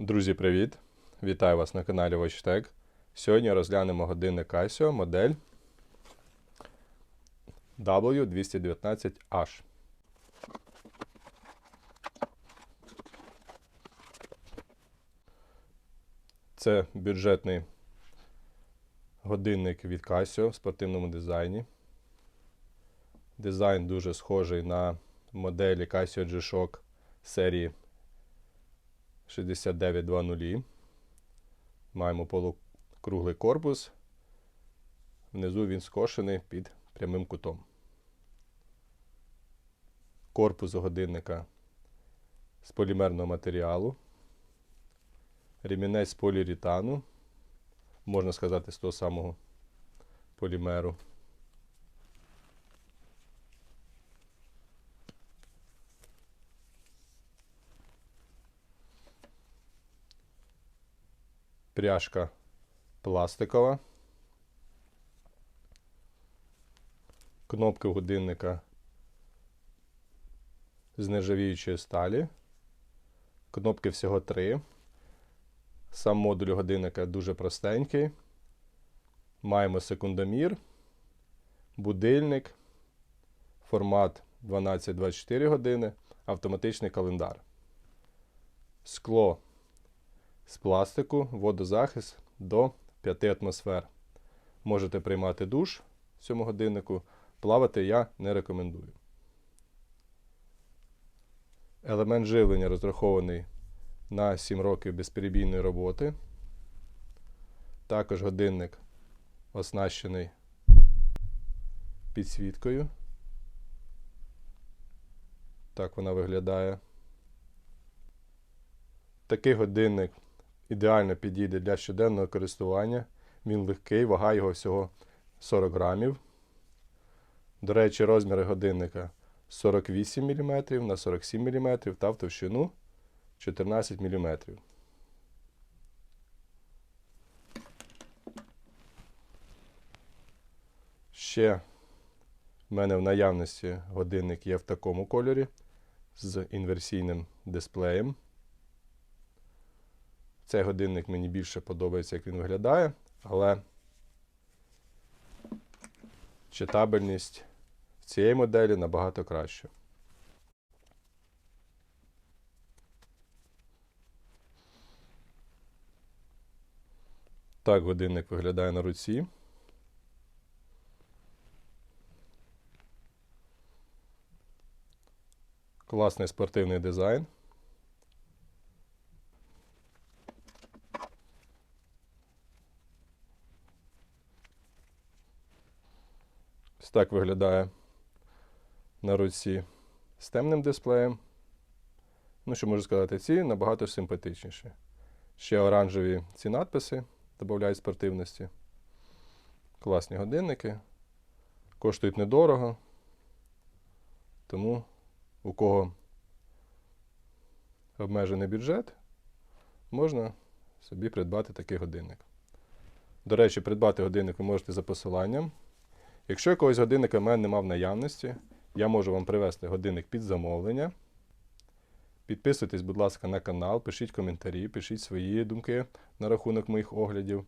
Друзі, привіт! Вітаю вас на каналі WatchTech. Сьогодні розглянемо годинник Casio модель W219H. Це бюджетний годинник від Casio в спортивному дизайні. Дизайн дуже схожий на моделі Casio G-Shock серії 6920. Маємо полукруглий корпус. Внизу він скошений під прямим кутом. Корпус годинника з полімерного матеріалу. Ремінець з поліуретану. Можна сказати, з того самого полімеру. Пряжка пластикова. Кнопки годинника з нержавіючої сталі. Кнопки всього три. Сам модуль годинника дуже простенький. Маємо секундомір, будильник, формат 12-24 години, автоматичний календар. Скло з пластику, водозахист до 5 атмосфер. Можете приймати душ в цьому годиннику. Плавати я не рекомендую. Елемент живлення розрахований на 7 років безперебійної роботи. Також годинник оснащений підсвіткою. Так вона виглядає. Такий годинник ідеально підійде для щоденного користування. Він легкий, вага його всього 40 грамів. До речі, розміри годинника 48 мм на 47 мм та в товщину 14 мм. Ще в мене в наявності годинник є в такому кольорі з інверсійним дисплеєм. Цей годинник мені більше подобається, як він виглядає, але читабельність цієї моделі набагато краща. Так годинник виглядає на руці. Класний спортивний дизайн. Ось так виглядає на руці з темним дисплеєм. Ну, що можу сказати, ці набагато симпатичніші. Ще оранжеві ці надписи додають спортивності. Класні годинники. Коштують недорого. Тому у кого обмежений бюджет, можна собі придбати такий годинник. До речі, придбати годинник ви можете за посиланням. Якщо якогось годинника в мене немає в наявності, я можу вам привезти годинник під замовлення. Підписуйтесь, будь ласка, на канал, пишіть коментарі, пишіть свої думки на рахунок моїх оглядів.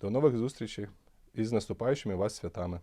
До нових зустрічей і з наступаючими вас святами!